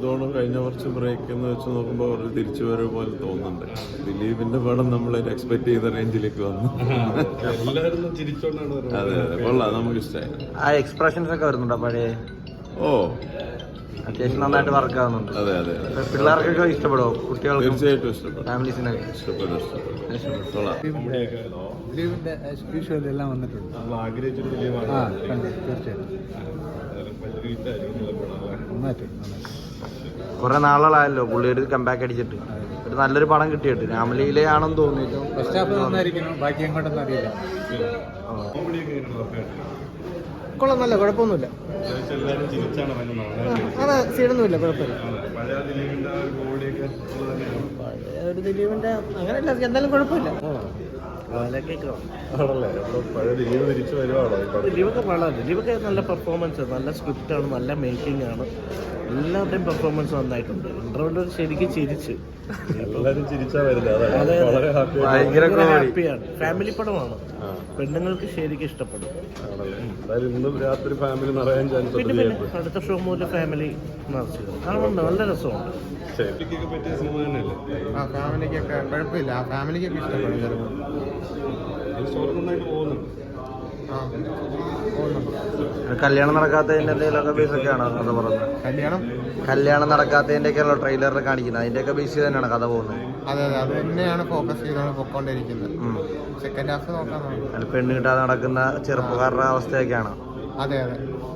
ഇതോളം കഴിഞ്ഞ കുറച്ച് ബ്രേക്ക് എന്ന് വെച്ച് നോക്കുമ്പോൾ ഒരു തിരിച്ചു വരവ് പോലെ തോന്നുന്നുണ്ട്. ദിലീപിന്റെ പടം നമ്മൾ എക്സ്പെക്ട് ചെയ്ത റേഞ്ചിലേക്ക് വന്നു. അതെ അതെ കൊള്ളാം നമുക്ക് ഇഷ്ടമായി ആ എക്സ്പ്രഷൻസ് ഒക്കെ വരുന്നുണ്ടോ പഴയ? ഓ. അത്യാവശ്യം നന്നായിട്ട് വർക്ക് ആവുന്നുണ്ട്. അതെ അതെ പിള്ളേർക്കൊക്കെ ഇഷ്ടപ്പെടുമോ കുട്ടികൾക്ക് തീർച്ചയായിട്ടും ഇഷ്ടപ്പെടും. ഫാമിലീസിനൊക്കെ? ദിലീപിന്റെ എല്ലാം വന്നിട്ടുണ്ട്. തീർച്ചയായിട്ടും? നന്നായിട്ട് നന്നായിട്ട് കുറെ നാളുകളായല്ലോ പുള്ളി ഒരു കമ്പാക്ക് അടിച്ചിട്ട്. ഒരു നല്ലൊരു പടം കിട്ടിയിട്ട്. തോന്നിയിട്ടും കോമഡിയൊക്കെ എങ്ങനെയുണ്ട് ഉറപ്പായിട്ടും? കൊള്ളാം നല്ല കുഴപ്പമൊന്നുമില്ല. അതെ സീനൊന്നുമില്ല കുഴപ്പമില്ല. ഒരു ദിലീപിന്റെ അങ്ങനെയല്ല എന്തായാലും കുഴപ്പമില്ല. ആണല്ലേ? അപ്പോൾ പഴയ ദിലീപ് തിരിച്ചു വരുവാണോ ഈ പടത്തിൽ ദിലീപൊക്കെ വളരെ ദിലീപൊക്കെ നല്ല പെർഫോമൻസ് നല്ല സ്ക്രിപ്റ്റ് ആണ് നല്ല മേക്കിംഗ് ആണ്. എല്ലാവരുടെയും പെർഫോമൻസ് നന്നായിട്ടുണ്ട്. ഇന്റർവ്യൂവിൽ ശരിക്കും ചിരിച്ച്. ഹാപ്പിയാണ് ഫാമിലി പടമാണ്. പെണ്ണുങ്ങൾക്ക് ശരിക്കും ഇഷ്ടപ്പെടും. രാത്രി ഫാമിലി നിറയാൻ ചാൻസ് പിന്നെ പിന്നെ അടുത്ത ഷോ മുതൽ ഫാമിലി നിറച്ചു കാണുന്നുണ്ട് നല്ല രസമുണ്ട്. ആ ഫാമിലിക്കൊക്കെ കുഴപ്പമില്ല. ആ ഫാമിലിക്കൊക്കെ ഇഷ്ടപ്പെടും ചിലപ്പോൾ. സ്റ്റോറി നന്നായിട്ട് പോകുന്നുണ്ട് കല്യാണം നടക്കാത്തതിന്റെ എന്തെങ്കിലുമൊക്കെ ബേസ് ആണോ കഥ പറഞ്ഞത് കല്യാണം? കല്യാണം ഒക്കെ ട്രെയിലറിൽ കാണിക്കുന്നത്. അതിന്റെയൊക്കെ ബേസ് ചെയ്ത് തന്നെയാണ് കഥ പോകുന്നത്? അതെ അതെ. അത് തന്നെയാണ് ഫോക്കസ് ചെയ്താണ് പൊക്കോണ്ടിരിക്കുന്നത്. സെക്കൻഡ് ഹാഫ് നോക്കാൻ നോക്കും പെണ്ണ് കിട്ടാതെ നടക്കുന്ന ചെറുപ്പക്കാരുടെ അവസ്ഥയൊക്കെയാണ്? അതെ അതെ.